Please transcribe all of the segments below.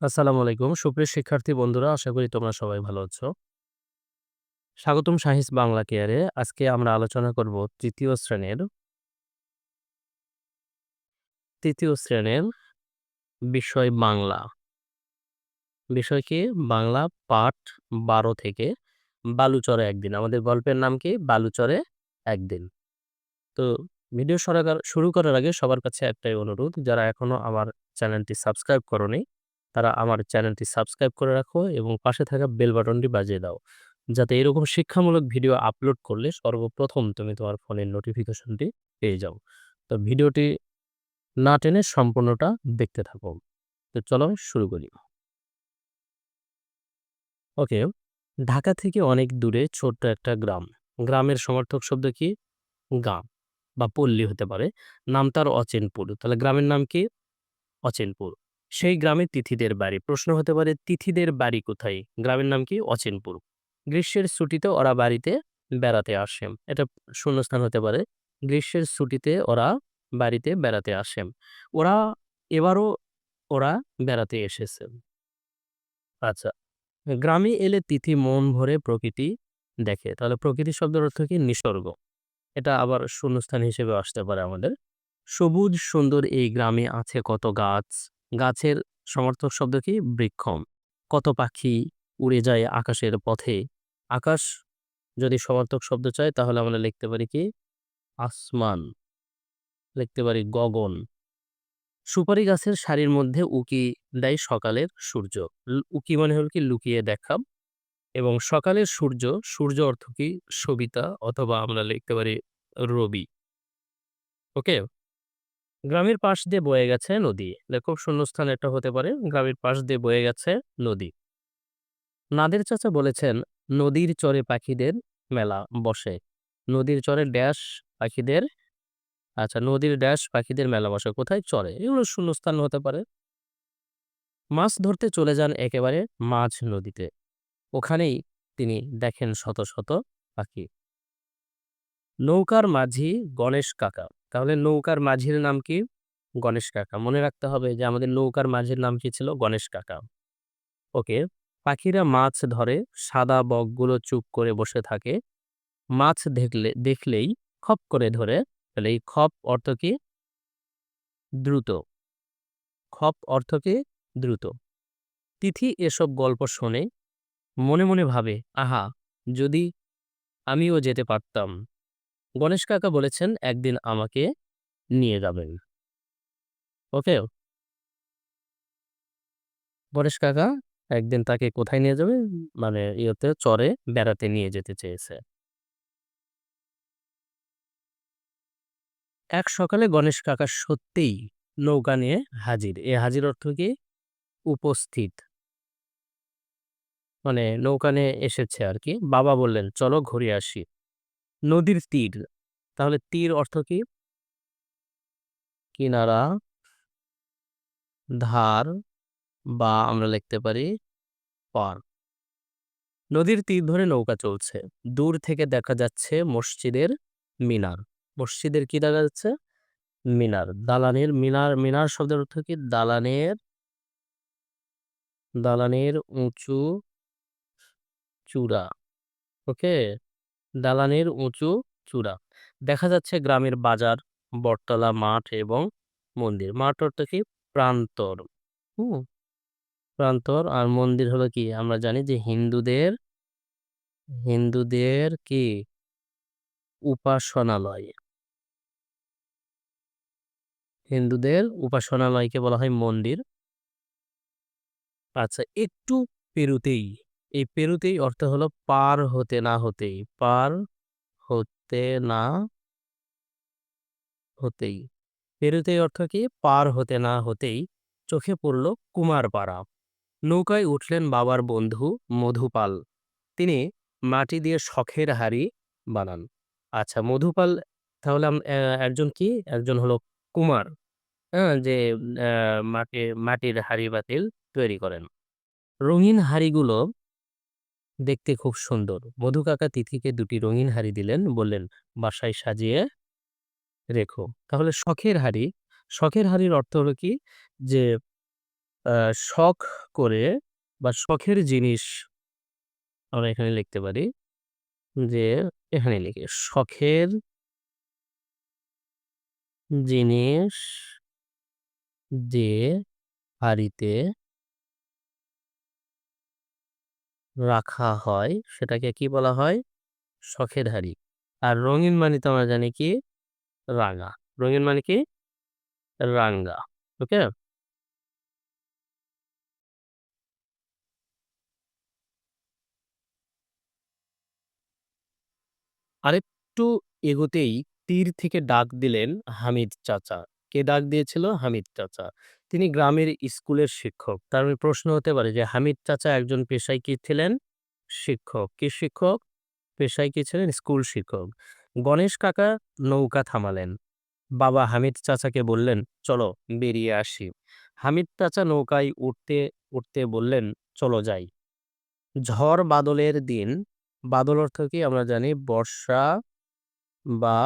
আসসালামু আলাইকুম। সুপ্রিয় শিক্ষার্থী বন্ধুরা, আশা করি তোমরা সবাই ভালো আছো। স্বাগতম শাহিস বাংলা কেয়ারে। আজকে আমরা আলোচনা করব তৃতীয় শ্রেণির তৃতীয় শ্রেণির বিষয় বাংলা। বিষয় কি? বাংলা পাঠ ১২ থেকে বালুচরে একদিন। আমাদের গল্পের নাম কি? বালুচরে একদিন। তো ভিডিও শুরু করার আগে সবার কাছে একটাই অনুরোধ, যারা এখনও আমার চ্যানেলটি সাবস্ক্রাইব করোনি, তারা আমার চ্যানেলটি সাবস্ক্রাইব করে রাখো এবং পাশে থাকা বেল বাটনটি বাজিয়ে দাও। যাতে এরকম শিক্ষামূলক ভিডিও আপলোড করলে সর্বপ্রথম তুমি তোমার ফোনের নোটিফিকেশনটি পেয়ে যাও। তো ভিডিওটি না টেনে সম্পূর্ণটা দেখতে থাকো। তো চলো শুরু করি। ওকে। ঢাকা থেকে অনেক দূরে ছোট্ট একটা গ্রাম। গ্রামের সমর্থক শব্দ কি? গ্রাম বা পল্লী হতে পারে। নাম তার অচেনপুর। তাহলে গ্রামের নাম কি? অচেনপুর। সেই গ্রামে তিথিদের বাড়ি। প্রশ্ন হতে পারে, তিথিদের বাড়ি কোথায়? গ্রামের নাম কি? অচেনপুর। গ্রীষ্মের ছুটিতে ওরা বাড়িতে বেড়াতে আসে। এটা শূন্যস্থান হতে পারে। গ্রীষ্মের ছুটিতে ওরা বাড়িতে বেড়াতে আসে। ওরা, এবারও ওরা বেড়াতে এসেছে। আচ্ছা। গ্রামে এলে তিথি মন ভরে প্রকৃতি দেখে। তাহলে প্রকৃতি শব্দের অর্থ কি? নিসর্গ। এটা আবার শূন্যস্থান হিসেবে আসতে পারে আমাদের। সবুজ সুন্দর এই গ্রামে আছে কত গাছ। গাছের সমার্থক শব্দ কি? বৃক্ষম কত পাখি উড়ে যায় আকাশের পথে। আকাশ যদি সমার্থক শব্দ চায় তাহলে আমরা লিখতে পারি কি? আসমান। লিখতে পারি গগন। সুপারি গাছের সারির মধ্যে উকি দেয় সকালের সূর্য। উকি মানে হল কি? লুকিয়ে দেখা এবং সকালের সূর্য, সূর্য অর্থ কি? সবিতা অথবা আমরা লিখতে পারি রবি। ওকে? গ্রামের পাশ দিয়ে বয়ে গেছে নদী। দেখো শূন্যস্থান এটা হতে পারে। গ্রামের পাশ দিয়ে বয়ে গেছে নদী। নাদের চাচা বলেছেন, নদীর চরে পাখিদের মেলা বসে। নদীর চরে ড্যাশ পাখিদের আচ্ছা নদীর ড্যাশ পাখিদের মেলা বসে। কোথায়? চরে। এগুলো শূন্যস্থান হতে পারে। মাছ ধরতে চলে যান একেবারে মাঝ নদীতে। ওখানেই তিনি দেখেন শত, শত পাখি। নৌকার মাঝি গণেশ কাকা। তাহলে নৌকার মাঝির নাম কি? গণেশ কাকা। মনে রাখতে হবে যে আমাদের নৌকার মাঝির নাম কি ছিল? গণেশ কাকা। ওকে। পাখিরা মাছ ধরে, সাদা বকগুলো চুপ করে বসে থাকে। মাছ দেখলে দেখলেই খপ করে ধরে। তাহলে এই খপ অর্থ কি? দ্রুত। খপ অর্থ কি? দ্রুত। তিথি এসব গল্প শোনে। মনে, মনে ভাবে, আহা! যদি আমিও যেতে পারতাম। গণেশ কাকা বলেছেন, একদিন আমাকে নিয়ে যাবেন। ওকে? গণেশ কাকা একদিন তাকে কোথায় নিয়ে যাবে? মানে ইয়েতে চরে বেড়াতে নিয়ে যেতে চেয়েছে। এক সকালে গণেশ কাকা সত্যিই নৌকা নিয়ে হাজির। এ হাজির অর্থ কি? উপস্থিত। মানে নৌকা নিয়ে এসেছে আরকি। বাবা বললেন, চলো ঘুরে আসি। নদীর তীর। তাহলে তীর অর্থ কি? কিনারা ধার বা আমরা লিখতে পারি পার। নদীর তীর ধরে নৌকা চলছে। দূর থেকে দেখা যাচ্ছে মসজিদের মিনার। মসজিদের কি দেখা যাচ্ছে? মিনার। দালানের মিনার, মিনার শব্দের অর্থ কি? দালানের দালানের উঁচু চূড়া। ওকে? দালানের উঁচু চূড়া। দেখা যাচ্ছে গ্রামের বাজার, বটতলা, মাঠ এবং মন্দির। মাঠ অর্থ কি? প্রান্তর। হুম? প্রান্তর আর মন্দির হলো কি? আমরা জানি যে হিন্দুদের হিন্দুদের কি? উপাসনালয়। হিন্দুদের উপাসনালয়কে বলা হয় মন্দির। আচ্ছা একটু পেরুতেই, এই পেরুতেই অর্থ হলো পার হতে না হতেই, পার হতে না হতেই। পেরুতেই অর্থ কি? পার হতে না হতেই চোখে পড়ল কুমারপাড়া। নৌকায় উঠলেন বাবার বন্ধু মধুপাল। তিনি মাটি দিয়ে শখের হাড়ি বানান। আচ্ছা মধুপাল তাহলে একজন কি? একজন হলো কুমার। হ্যাঁ? যে মাটি মাটির হাড়ি বাতিল তৈরি করেন। রঙিন হাঁড়িগুলো দেখতে খুব সুন্দর। মধু কাকা তিথিকে দুটি রঙিন হাঁড়ি দিলেন। বললেন, বাসায় সাজিয়ে রেখো। তাহলে শখের হাঁড়ি, শখের হাঁড়ির অর্থ হলো কি? যে শখ করে বা শখের জিনিস আমরা এখানে লিখতে পারি যে এখানে লিখে শখের জিনিস যে হাঁড়িতে রাখা হয়, সেটাকে কি বলা হয়? শখের হাঁড়ি। আর রঙিন মানে তো আমরা জানি কি? রাঙা। রঙিন মানে কি? রাঙ্গা। ওকে? আরেকটু এগোতেই তীর থেকে ডাক দিলেন হামিদ চাচা। কে ডাক দিয়েছিল? হামিদ চাচা। তিনি গ্রামের স্কুলের শিক্ষক। তার মানে প্রশ্ন হতে পারে যে হামিদ চাচা একজন পেশায় কি ছিলেন? শিক্ষক। কি শিক্ষক? পেশায় কি ছিলেন? স্কুল শিক্ষক। গণেশ কাকা নৌকা থামালেন। বাবা হামিদ চাচাকে বললেন, "চলো বেরিয়ে আসি।" হামিদ চাচা নৌকায় উঠতে, উঠতে বললেন, "চলো যাই।" ঝড় বাদলের দিন, বাদল অর্থ কি? আমরা জানি বর্ষা বা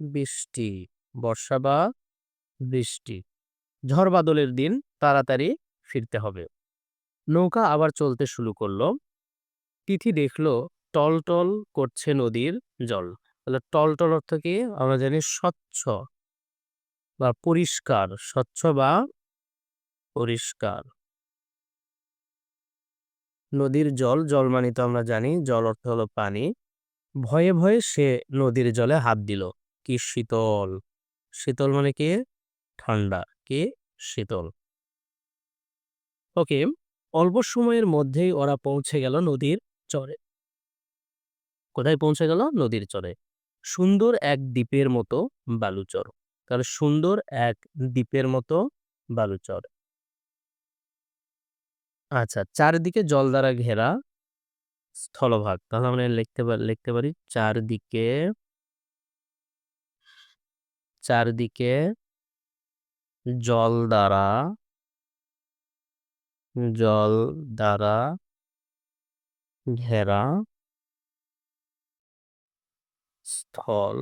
বৃষ্টি। বর্ষা বা বৃষ্টি। ঝড় বাদলের দিন তাড়াতাড়ি ফিরতে হবে। নৌকা আবার চলতে শুরু করল। তিথি দেখল টলটল করছে নদীর জল। তাহলে টলটল অর্থ কি? আমরা জানি স্বচ্ছ বা পরিষ্কার। স্বচ্ছ বা পরিষ্কার। নদীর জল, জল মানে তো আমরা জানি জল অর্থ হলো পানি। ভয়ে, ভয়ে সে নদীর জলে হাত দিল। কি শীতল। শীতল মানে কি? ঠান্ডা। কি? শীতল। ওকে, অল্প সময়ের মধ্যেই ওরা পৌঁছে গেল নদীর চরে। কোথায় পৌঁছে গেল? নদীর চরে। সুন্দর এক দ্বীপের মতো বালুচর। তাহলে সুন্দর এক দ্বীপের মতো বালুচর। আচ্ছা, চারদিকে জল দ্বারা ঘেরা স্থলভাগ। তাহলে আমরা লিখতে লিখতে পারি চারদিকে চারদিকে জল দ্বারা জল দ্বারা ঘেরা স্থল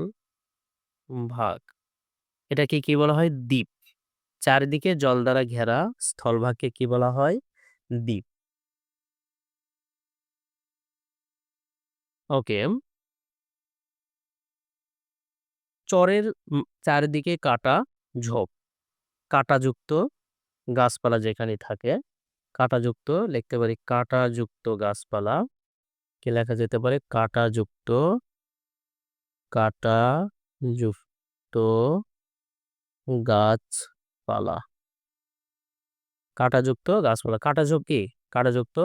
ভাগ। এটাকে কি বলা হয়? দ্বীপ। চারদিকে জল দ্বারা ঘেরা স্থলভাগকে কি বলা হয়? দ্বীপ। ওকে। চরের চারদিকে কাটা ঝোপ। কাঁটাযুক্ত গাছপালা যেখানে থাকে, কাঁটাযুক্ত লিখতে পারি কাঁটাযুক্ত গাছপালা। কি লেখা যেতে পারে? কাঁটাযুক্ত কাঁটাযুক্ত গাছপালা। কাঁটাযুক্ত গাছপালা। কাঁটাঝোপ কি? কাঁটাযুক্ত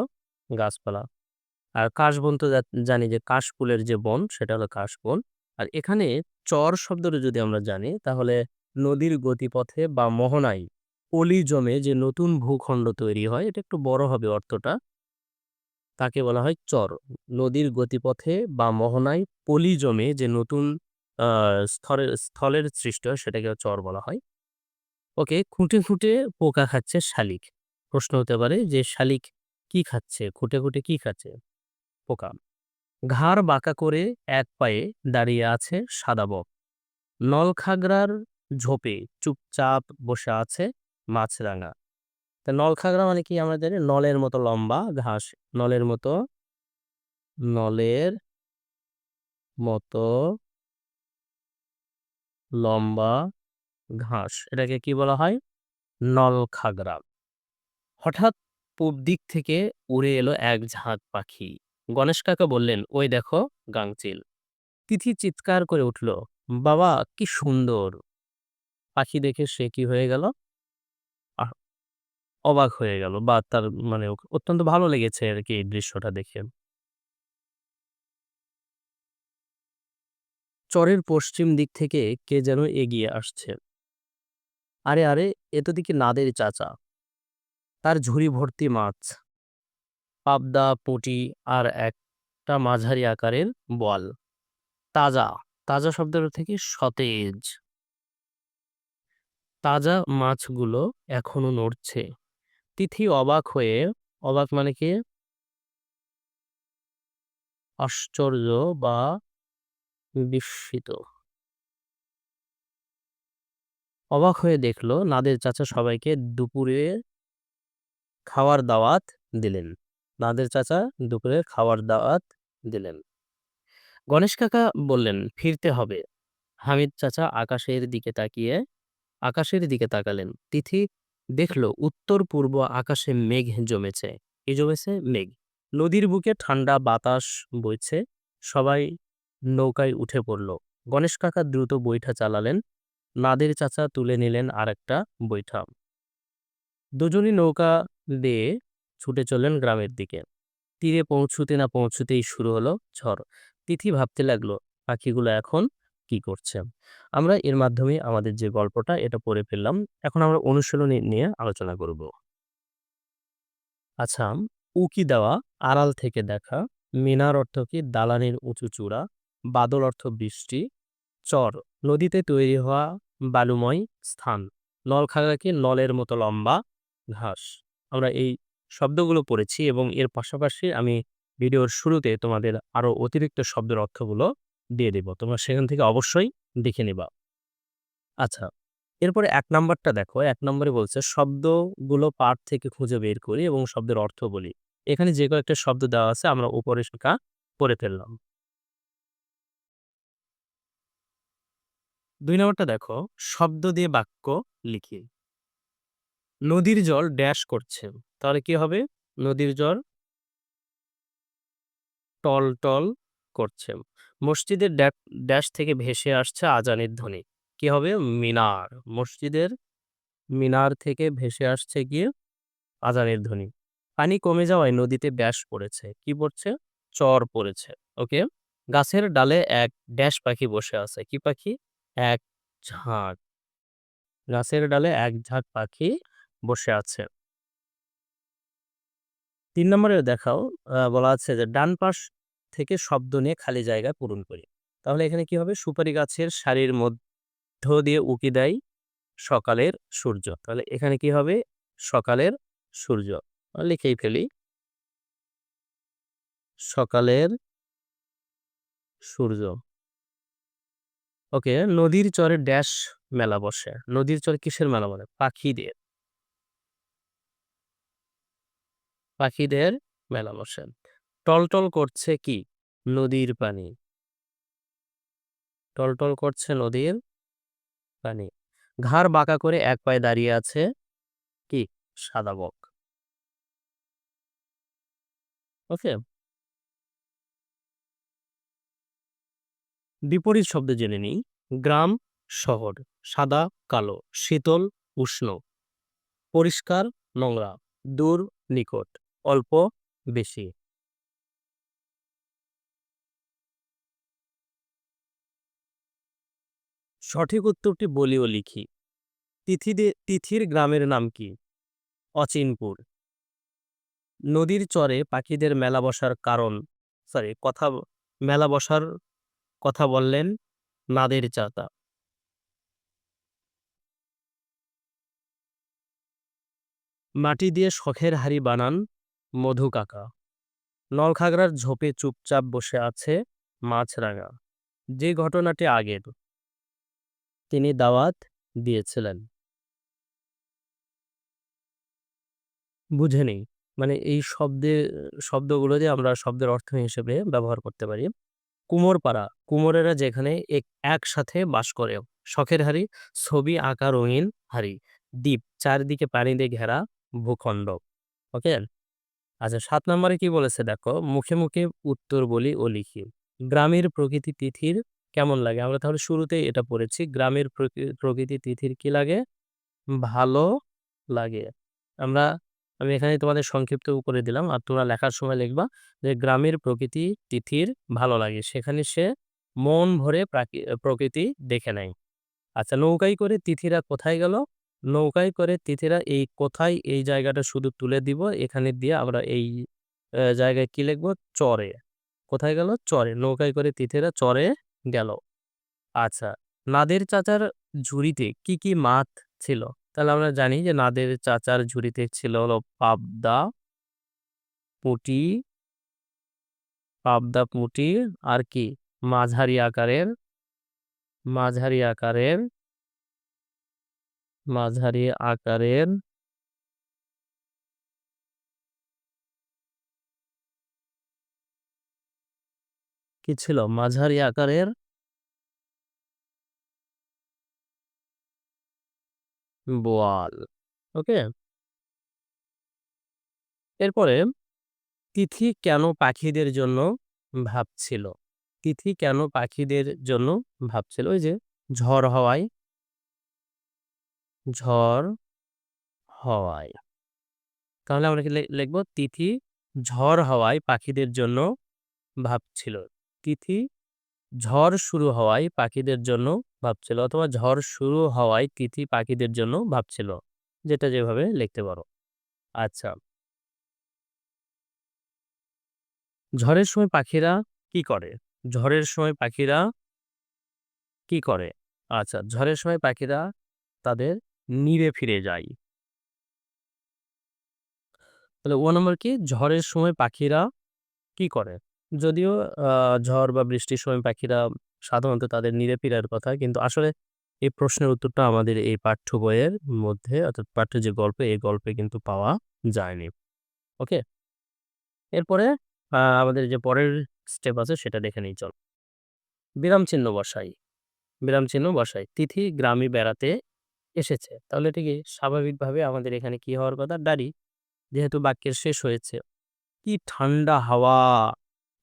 গাছপালা। আর কাশবন তো জানি যে কাশফুলের যে বন সেটা হলো কাশবন। আর এখানে চর শব্দটা যদি আমরা জানি তাহলে নদীর গতিপথে বা মোহনায় পলি জমে যে নতুন ভূখণ্ড তৈরি হয় এটা একটু বড় হবে অর্থটা। তাকে বলা হয় চর। নদীর গতিপথে বা মোহনায় পলি জমে যে নতুন আ স্থরের স্থলের সৃষ্ট হয় সেটাকে চর বলা হয়। ওকে, খুঁটে, খুঁটে পোকা খাচ্ছে শালিক। প্রশ্ন হতে পারে যে শালিক কি খাচ্ছে? খুঁটে, খুঁটে কি খাচ্ছে? পোকা। ঘাড় বাঁকা করে এক পায়ে দাঁড়িয়ে আছে সাদা বক। নলখাগড়ার ঝোপে চুপচাপ বসে আছে মাছরাঙা। তা নলখাগড়া মানে কি? জানি নলের মতো লম্বা ঘাস। নলের মতো নলের মতো লম্বা ঘাস। এটাকে কি বলা হয়? নলখাগড়া। হঠাৎ পূব দিক থেকে উড়ে এলো এক ঝাঁক পাখি। গণেশ কাকা বললেন, "ওই দেখো গাংচিল।" তিথি চিৎকার করে উঠল, "বাবা কি সুন্দর!" পাখি দেখে সে কি হয়ে গেল? অবাক হয়ে গেল বা তার মানে অত্যন্ত ভালো লেগেছে আর কি এই দৃশ্যটা দেখে। চরের পশ্চিম দিক থেকে কে যেন এগিয়ে আসছে। আরে, আরে এ তো দেখি নাদের চাচা। তার ঝুড়ি ভর্তি মাছ। পাবদা, পুঁটি আর একটা মাঝারি আকারের বল তাজা, তাজা শব্দের থেকে সতেজ। তাজা মাছগুলো এখনও নড়ছে। তিথি অবাক হয়ে, অবাক মানে কি? আশ্চর্য বা বিস্মিত। অবাক হয়ে দেখল, নাদের চাচা সবাইকে দুপুরে খাওয়ার দাওয়াত দিলেন নাদের চাচা দুপুরে খাওয়ার দাওয়াত দিলেন গণেশ কাকা বললেন, ফিরতে হবে হামিদ চাচা আকাশের দিকে তাকিয়ে আকাশের দিকে তাকালেন। তিথি দেখল উত্তর পূর্ব আকাশে মেঘ জমেছে। কি জমেছে? মেঘ। নদীর বুকে ঠান্ডা বাতাস বইছে। সবাই নৌকায় উঠে পড়ল। গণেশ কাকা দ্রুত বৈঠা চালালেন। নাদের চাচা তুলে নিলেন আরেকটা বৈঠা। দুজনই নৌকা দিয়ে ছুটে চললেন গ্রামের দিকে। তীরে পৌঁছুতে না পৌঁছুতেই শুরু হলো ঝড়। তিথি ভাবতে লাগল, পাখিগুলো এখন কি করছে আমরা এর মাধ্যমে আমাদের যে গল্পটা, এটা পড়ে ফেললাম। এখন আমরা অনুশীলনী নিয়ে আলোচনা করব। আচ্ছা উকি দেওয়া, আড়াল থেকে দেখা, মিনার অর্থ কি? দালানের উঁচু চূড়া, বাদল অর্থ বৃষ্টি, চর, নদীতে তৈরি হওয়া বালুময় স্থান নলখাগড়া কি? নলের মতো লম্বা ঘাস। আমরা এই শব্দগুলো পড়েছি এবং এর পাশাপাশি আমি ভিডিওর শুরুতে তোমাদের আরও অতিরিক্ত শব্দের অর্থগুলো দিয়ে দেব। তোমরা সেখান থেকে অবশ্যই দেখে নিবা। আচ্ছা এরপরে এক নাম্বারটা দেখো। এক নম্বরে বলছে, শব্দগুলো পাঠ থেকে খুঁজে বের করি এবং শব্দের অর্থ বলি। এখানে যে কয়েকটা শব্দ দেওয়া আছে, আমরা উপরে শেখা পড়ে ফেললাম। দুই নম্বরটা দেখো, শব্দ দিয়ে বাক্য লিখি। নদীর জল ড্যাশ করছে। তাহলে কি হবে? নদীর জল টল টল করছে মসজিদের ড্যা- ড্যাশ থেকে ভেসে আসছে আজানের ধ্বনি। কি হবে? মিনার। মসজিদের মিনার থেকে ভেসে আসছে গিয়ে আজানের ধ্বনি। পানি কমে যাওয়ায় নদীতে ব্যাস পড়েছে। কি পড়ছে? চর পড়েছে। ওকে? গাছের ডালে এক ড্যাশ পাখি বসে আছে। কি পাখি? এক ঝাঁক গাছের ডালে এক ঝাঁক পাখি বসে আছে। তিন নম্বরে দেখাও বলা আছে যে ডান পাশ থেকে শব্দ নিয়ে খালি জায়গা পূরণ করি। তাহলে এখানে কি হবে? সুপারি গাছের সারির মধ্য দিয়ে উকি দেয় সকালের সূর্য। তাহলে এখানে কি হবে? সকালের সূর্য। লিখেই ফেলি। সকালের সূর্য। ওকে, নদীর চরে ড্যাশ মেলা বসে। নদীর চরে কিসের মেলা বলে পাখিদের। পাখিদের মেলা বসে। টলটল করছে কি? নদীর পানি। টলটল করছে নদীর পানি। ঘাড় বাঁকা করে এক পায়ে দাঁড়িয়ে আছে কি? সাদা বক। ওকে। বিপরীত শব্দ জেনে নিই। গ্রাম, শহর, সাদা, কালো, শীতল, উষ্ণ। পরিষ্কার, নোংরা, দূর, নিকট, অল্প, বেশি। সঠিক উত্তরটি বলি ও লিখি। তিথিদে, তিথির গ্রামের নাম কি? অচিনপুর। নদীর চরে পাখিদের মেলা বসার কারণ সরি কথা মেলা বসার কথা বললেন নাদের চাতা। মাটি দিয়ে শখের হাড়ি বানান মধু কাকা। নলখাগড়ার ঝোপে চুপচাপ বসে আছে মাছরাঙা। যে ঘটনাটি আগের তিনি দাওয়াত দিয়েছিলেন। বুঝে নেই। মানে এই শব্দে শব্দগুলো দিয়ে আমরা শব্দের অর্থ হিসেবে ব্যবহার করতে পারি। কুমোরপাড়া, কুমোরেরা যেখানে এক, একসাথে বাস করে। শখের হাড়ি, ছবি আঁকা রঙিন হাড়ি। দ্বীপ, চারিদিকে পানি দিয়ে ঘেরা ভূখণ্ড। ওকে? আচ্ছা সাত নম্বরে কি বলেছে? দেখো, মুখে মুখে উত্তর বলি ও লিখি। গ্রামের প্রকৃতি তিথির কেমন লাগে? আমরা তাহলে শুরুতেই এটা পড়েছি, গ্রামের প্রকৃ- প্রকৃতি তিথির কি লাগে? ভালো লাগে। আমরা, আমি এখানে তোমাদের সংক্ষিপ্ত করে দিলাম, আর তোমরা লেখার সময় লিখবা যে গ্রামের প্রকৃতি তিথির ভালো লাগে। সেখানে সে মন ভরে প্রাকি- প্রকৃতি দেখে নেয়। আচ্ছা নৌকায় করে তিথিরা কোথায় গেল? নৌকায় করে তিথিরা এই কোথায় এই জায়গাটা শুধু তুলে দিব, এখানে দিয়ে আমরা এই জায়গায় কি লিখব? চরে। কোথায় গেল? চরে। নৌকায় করে তিথিরা চরে গেল। আচ্ছা নাদের চাচার ঝুড়িতে কি কি মাছ ছিল? তাহলে আমরা জানি যে নাদের চাচার ঝুড়িতে ছিল হলো পাবদা, পুঁটি পাবদা পুঁটি আর কি? মাঝারি আকারের মাঝারি আকারের মাঝারি আকারের কি ছিল? মাঝারি আকারের বোয়াল। ওকে? এরপরে তিথি কেন পাখিদের জন্য ভাবছিল? তিথি কেন পাখিদের জন্য ভাবছিল? ওই যে ঝড় হওয়ায় ঝড় হওয়ায়। তাহলে আমরা কি লিখব? তিথি ঝড় হওয়ায় পাখিদের জন্য ভাবছিল। তিথি ঝড় শুরু হওয়ায় পাখিদের জন্য ভাবছিল অথবা ঝড় শুরু হওয়ায় তিথি পাখিদের জন্য ভাবছিল। যেটা যেভাবে লিখতে পারো। আচ্ছা। ঝড়ের সময় পাখিরা কি করে? ঝড়ের সময় পাখিরা কি করে? আচ্ছা, ঝড়ের সময় পাখিরা তাদের নিরে ফিরে যায়। তাহলে ও নম্বর কি? ঝড়ের সময় পাখিরা কি করে? যদিও আ ঝড় বা বৃষ্টির সময় পাখিরা সাধারণত তাদের নিরে ফিরার কথা। কিন্তু আসলে এই প্রশ্নের উত্তরটা আমাদের এই পাঠ্য বইয়ের মধ্যে অর্থাৎ পাঠ্য যে গল্প, এই গল্পে কিন্তু পাওয়া যায়নি। ওকে? এরপরে আ আমাদের যে পরের স্টেপ আছে সেটা দেখে নিই চল। বিরাম চিহ্ন বসাই। বিরাম চিহ্ন বসাই। তিথি গ্রামে বেড়াতে এসেছে। তাহলে এটা কি স্বাভাবিকভাবে আমাদের এখানে কি হওয়ার কথা? দাঁড়ি। যেহেতু বাক্যের শেষ হয়েছে। কি ঠান্ডা হাওয়া!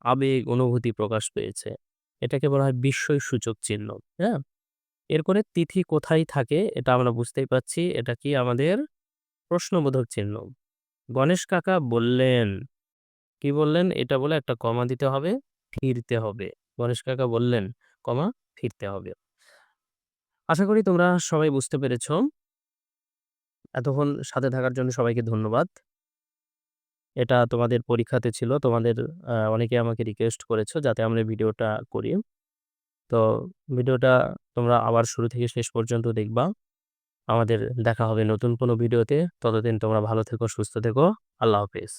আবেগ অনুভূতি প্রকাশ পেয়েছে। এটাকে বলা হয় বিস্ময় সূচক চিহ্ন। হ্যাঁ? এরপরে তিথি কোথায় থাকে? এটা আমরা বুঝতেই পারছি। এটা কি আমাদের প্রশ্নবোধক চিহ্ন। গণেশ কাকা বললেন, কি বললেন? এটা বলে একটা কমা দিতে হবে, ফিরতে হবে। গণেশ কাকা বললেন, কমা ফিরতে হবে। আশা করি তোমরা সবাই বুঝতে পেরেছ। এতক্ষণ সাথে থাকার জন্য সবাইকে ধন্যবাদ। এটা তোমাদের পরীক্ষাতে ছিল। তোমাদের অনেকে আমাকে রিকোয়েস্ট করেছ যাতে আমরা ভিডিওটা করি। তো ভিডিওটা তোমরা আবার শুরু থেকে শেষ পর্যন্ত দেখবা। আমাদের দেখা হবে নতুন কোনো ভিডিওতে ততদিন তোমরা ভালো থেকো, সুস্থ থেকো। আল্লাহ হাফেজ।